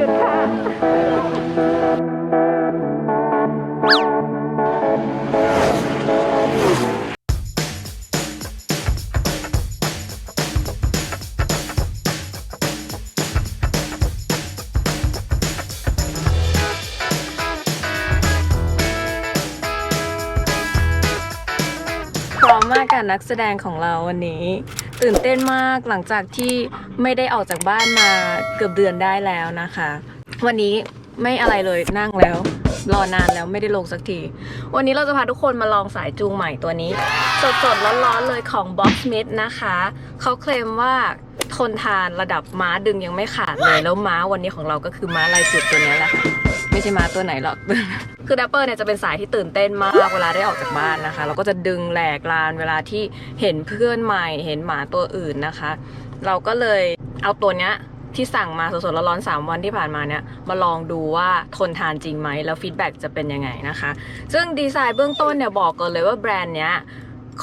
หยุดค่ะ พร้อมมากกับนักแสดงของเราวันนี้ ตื่นเต้นมากหลังจากที่ไม่ได้ออกจากบ้านมาเกือบเดือนได้แล้วนะคะ วันนี้ไม่อะไรเลยนั่งแล้ว รอนานแล้วไม่ได้ลงสักที วันนี้เราจะพาทุกคนมาลองสายจูงใหม่ตัวนี้ สดๆร้อนๆเลยของ Box Smith นะคะ เขาเคลมว่าทนทานระดับม้าดึงยังไม่ขาดเลย แล้วม้าวันนี้ของเราก็คือม้าลายจุดตัวนี้แหละค่ะ ไม่ใช่ม้าตัวไหนหรอก คือดัปเปอร์เนี่ยจะเป็นสายที่ตื่นเต้นมากเวลาได้ออกจากบ้านนะคะ เราก็จะดึงแหลกลานเวลาที่เห็นเพื่อนใหม่ เห็นหมาตัวอื่นนะคะ เราก็เลยเอาตัวเนี้ยที่สั่งมาสดๆร้อนๆ3วันที่ผ่านมาเนี่ยมาลองดูว่าทนทานจริงไหมแล้วฟีดแบ็จะเป็นยังไงนะคะ ซึ่งดีไซน์เบื้องต้นเนี่ยบอกก่อนเลยว่าแบรนด์เนี้ย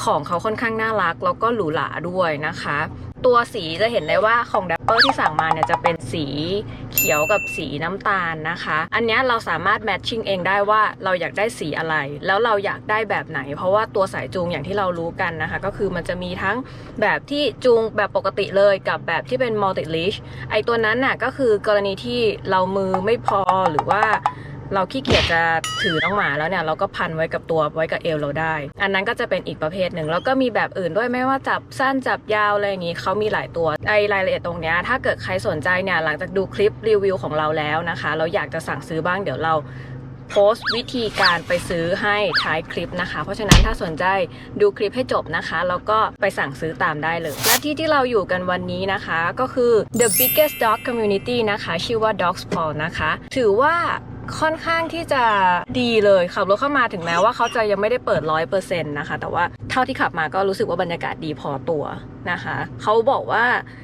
ของเขาค่อนข้างน่ารัก แล้วก็หรูหราด้วยนะคะ ตัวสีจะเห็นได้ว่าของดัปเปอร์ที่สั่งมาเนี่ยจะเป็นสีเขียวกับสีน้ำตาลนะคะ อันนี้เราสามารถแมทชิ่งเองได้ว่าเราอยากได้สีอะไร แล้วเราอยากได้แบบไหน เพราะว่าตัวสายจูงอย่างที่เรารู้กันนะคะ ก็คือมันจะมีทั้งแบบที่จูงแบบปกติเลยกับแบบที่เป็น multi leash ไอตัวนั้นน่ะก็คือกรณีที่เรามือไม่พอหรือว่า เราขี้เกียจจะถือน้องหมาแล้วเนี่ยเราก็พันไว้กับตัวไว้กับเอวเราได้ อันนั้นก็จะเป็นอีกประเภทหนึ่งแล้วก็มีแบบอื่นด้วยไม่ว่าจับสั้นจับยาวอะไรอย่างงี้เขามีหลายตัวไอรายละเอียดตรงเนี้ยถ้าเกิดใครสนใจเนี่ยหลังจากดูคลิปรีวิวของเราแล้วนะคะ เราอยากจะสั่งซื้อบ้างเดี๋ยวเราโพสต์วิธีการไปซื้อให้ท้ายคลิปนะคะ เพราะฉะนั้นถ้าสนใจดูคลิปให้จบนะคะ แล้วก็ไปสั่งซื้อตามได้เลย และที่ที่เราอยู่กันวันนี้นะคะก็คือ the biggest dog community นะคะ ชื่อว่า Dogs Paw นะคะ ถือว่า ค่อนข้างที่จะดีเลยขับรถเข้ามาถึงแม้ว่าเขาจะยังไม่ได้เปิดร้อยเปอร์เซ็นต์นะคะ แต่ว่าเท่าที่ขับมาก็รู้สึกว่าบรรยากาศดีพอตัวนะคะ เขาบอกว่า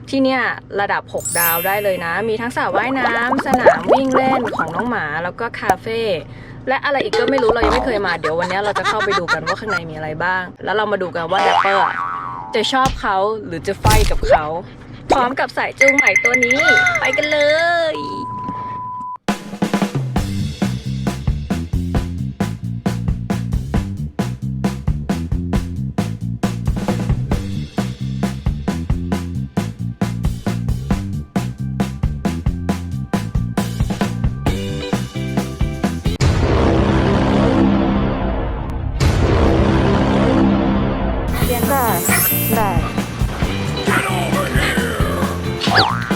ที่เนี่ยระดับ 6 ดาวได้เลยนะ มีทั้งสระว่ายน้ำสนามวิ่งเล่นของน้องหมาแล้วก็คาเฟ่และอะไรอีกก็ไม่รู้เรายังไม่เคยมาเดี๋ยววันนี้เราจะเข้าไปดูกันว่าข้างในมีอะไรบ้าง แล้วเรามาดูกันว่าแดปเปอร์จะชอบเขาหรือจะไฟกับเขา พร้อมกับสายจูงใหม่ตัวนี้ ไปกันเลย เ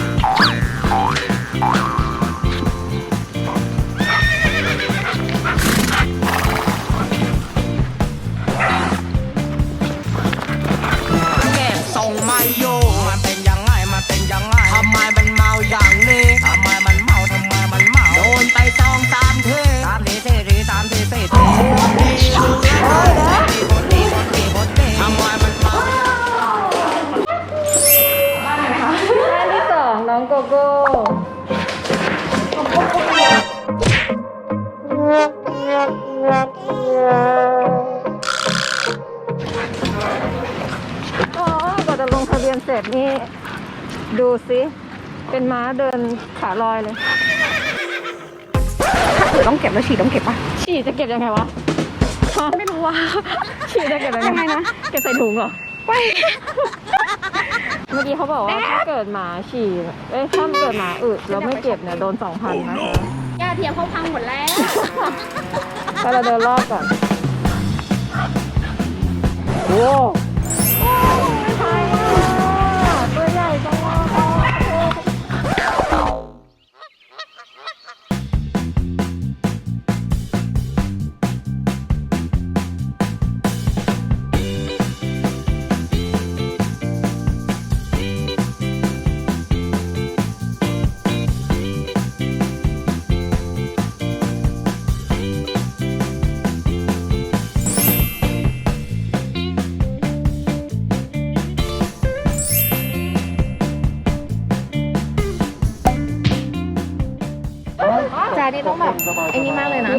องน้องโกโก้อ๋อกว่าจะลงทะเบียนเสร็จนี่ ดูสิ เป็นม้าเดินขาลอยเลย ต้องเก็บแล้วฉี่ต้องเก็บปะฉี่จะเก็บยังไงวะฮะไม่รู้ว่าฉี่จะเก็บยังไงนะ เก็บใส่ถุงเหรอไป เมื่อกี้เขาบอกว่าถ้าเกิดหมาฉี่ เอ้ยถ้าเกิดหมาอึแล้วไม่เก็บเนี่ยโดนสองพันนะคะย่าเทียมเขาพังหมดแล้วไปเราเดินรอบก่อนโอ้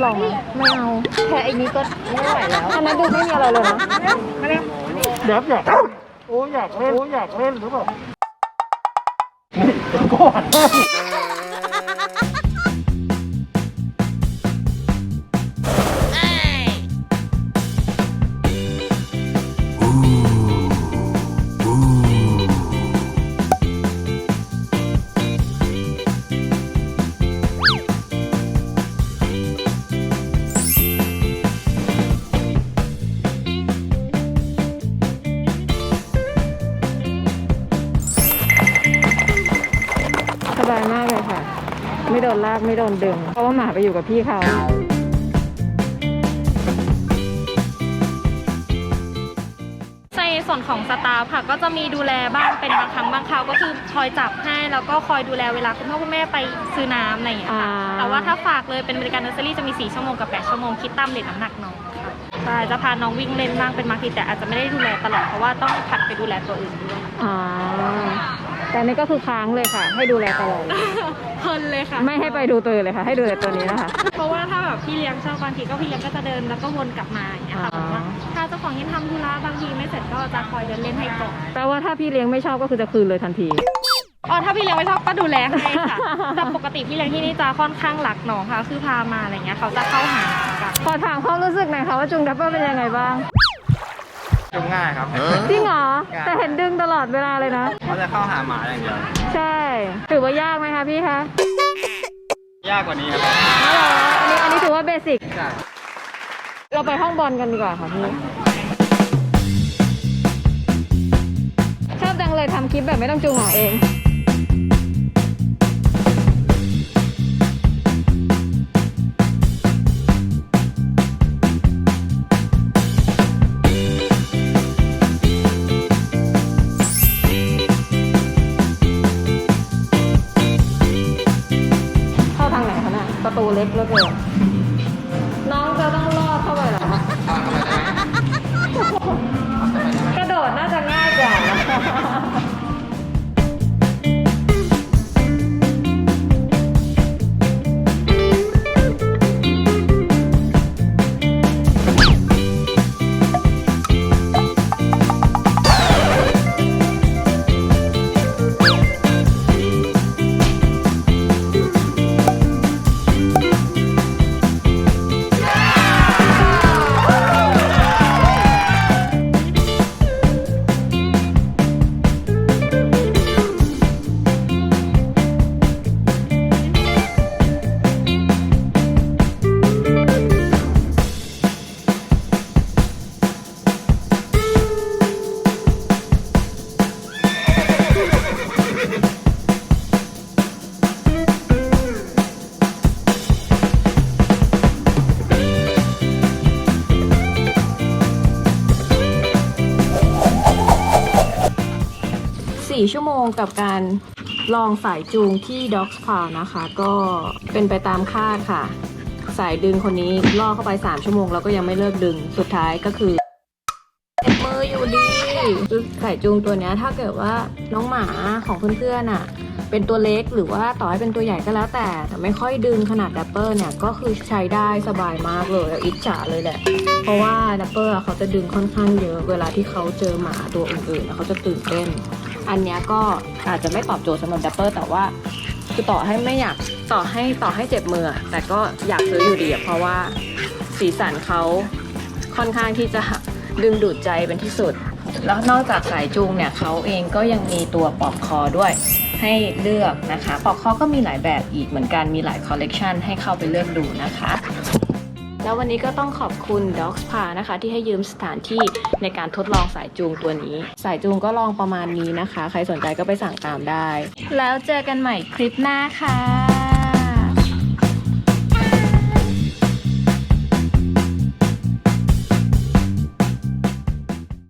ลยนะลองไหมไม่เอาแค่ไอ้นี้ก็ไม่ไหวแล้วอันนั้นดูไม่มีอะไรเลยนะเดี๋ยวอยากโอ้อยากเล่นโอ้อยากเล่นหรือเปล่านี่ก่อน ดนลากไม่โดนดึง เพราะว่าหมาไปอยู่กับพี่เขาในส่วนของสตาฟค่ะก็จะมีดูแลบ้างเป็นบางครั้งบางคราวก็คือคอยจับให้แล้วก็คอยดูแลเวลาคุณพ่อคุณแม่ไปซื้อน้ำอะไรอย่างเงี้ยค่ะอ่าแต่ว่าถ้าฝากเลยเป็นบริการเนอร์เซอรี่จะมี 4 ชั่วโมงกับ 8 ชั่วโมงคิดตามเลทน้ำหนักน้องค่ะใช่จะพาน้องวิ่งเล่นบ้างเป็นบางทีแต่อาจจะไม่ได้ดูแลตลอดเพราะว่าต้องผัดไปดูแลตัวอื่นด้วยอ่า แต่นี่ก็คือค้างเลยค่ะ ให้ดูแลตลอดเลยเพลินเลยค่ะไม่ให้ไปดูตัวอื่นเลยค่ะ ให้ดูแต่ตัวนี้นะคะ เพราะว่าถ้าแบบพี่เลี้ยงชอบบางทีก็พี่เลี้ยงก็จะเดินแล้วก็วนกลับมาอย่างเงี้ยค่ะอ่าแบบว่าถ้าเจ้าของยังทำธุระบางทีไม่เสร็จก็จะคอยเดินเล่นให้ก่อนแปลว่าถ้าพี่เลี้ยงไม่ชอบก็คือจะคืนเลยทันที อ๋อถ้าพี่เลี้ยงไม่ชอบก็ดูแลให้ค่ะ แต่ปกติพี่เลี้ยงที่นี่จะค่อนข้างรักน้องค่ะ คือพามาอะไรเงี้ยเขาจะเข้าหากัน ขอถามความรู้สึกหน่อยค่ะว่าจุงดับเบิลเป็นยังไงบ้าง จุงง่ายครับจริงเหรอ แต่เห็นดึงตลอดเวลาเลยนะ เขาจะเข้าหาหมาอย่างเดียว ใช่ ถือว่ายากไหมคะพี่คะยากกว่านี้ครับอ๋อเหรออันนี้อันนี้ถือว่าเบสิก ใช่เราไปห้องบอลกันดีกว่าค่ะพี่ ชอบจังเลยทำคลิปแบบไม่ต้องจูงหมาเอง ประตูเล็กเหลือเกิน 4 ชั่วโมงกับการลองสายจูงที่ Dogs p a นะคะ ก็เป็นไปตามคาดค่ะ สายดึงคนนี้ล่อเข้าไป 3 ชั่วโมง แล้วก็ยังไม่เลิกดึงสุดท้ายก็คือเจ็บมืออยู่ดีสายจูงตัวนี้ถ้าเกิดว่าน้องหมาของเพื่อนๆอะเป็นตัวเล็กหรือว่าต่อให้เป็นตัวใหญ่ก็แล้วแต่ แต่ไม่ค่อยดึงขนาดดับเอร์เนี่ยก็คือใช้ได้สบายมากเลยอิจฉาเลยแหละ เพราะว่าดับเอร์เขาจะดึงค่อนข้างเยอะเวลาที่เขาเจอหมาตัวอื่นๆเขาจะตื่นเต้น อันเนี้ยก็อาจจะไม่ตอบโจทย์สำหรับดับเบิลแต่ว่าคือต่อให้ไม่อยากต่อให้ต่อให้เจ็บมือ แต่ก็อยากซื้ออยู่ดีเพราะว่าสีสันเขาค่อนข้างที่จะดึงดูดใจเป็นที่สุด แล้วนอกจากสายจูงเนี่ยเขาเองก็ยังมีตัวปลอกคอด้วยให้เลือกนะคะปลอกคอก็มีหลายแบบอีกเหมือนกันมีหลายคอลเลกชันให้เข้าไปเลือกดูนะคะ แล้ววันนี้ก็ต้องขอบคุณ Dogs p a นะคะ ที่ให้ยืมสถานที่ในการทดลองสายจูงตัวนี้ สายจูงก็ลองประมาณนี้นะคะ ใครสนใจก็ไปสั่งตามได้ แล้วเจอกันใหม่คลิปหน้าค่ะ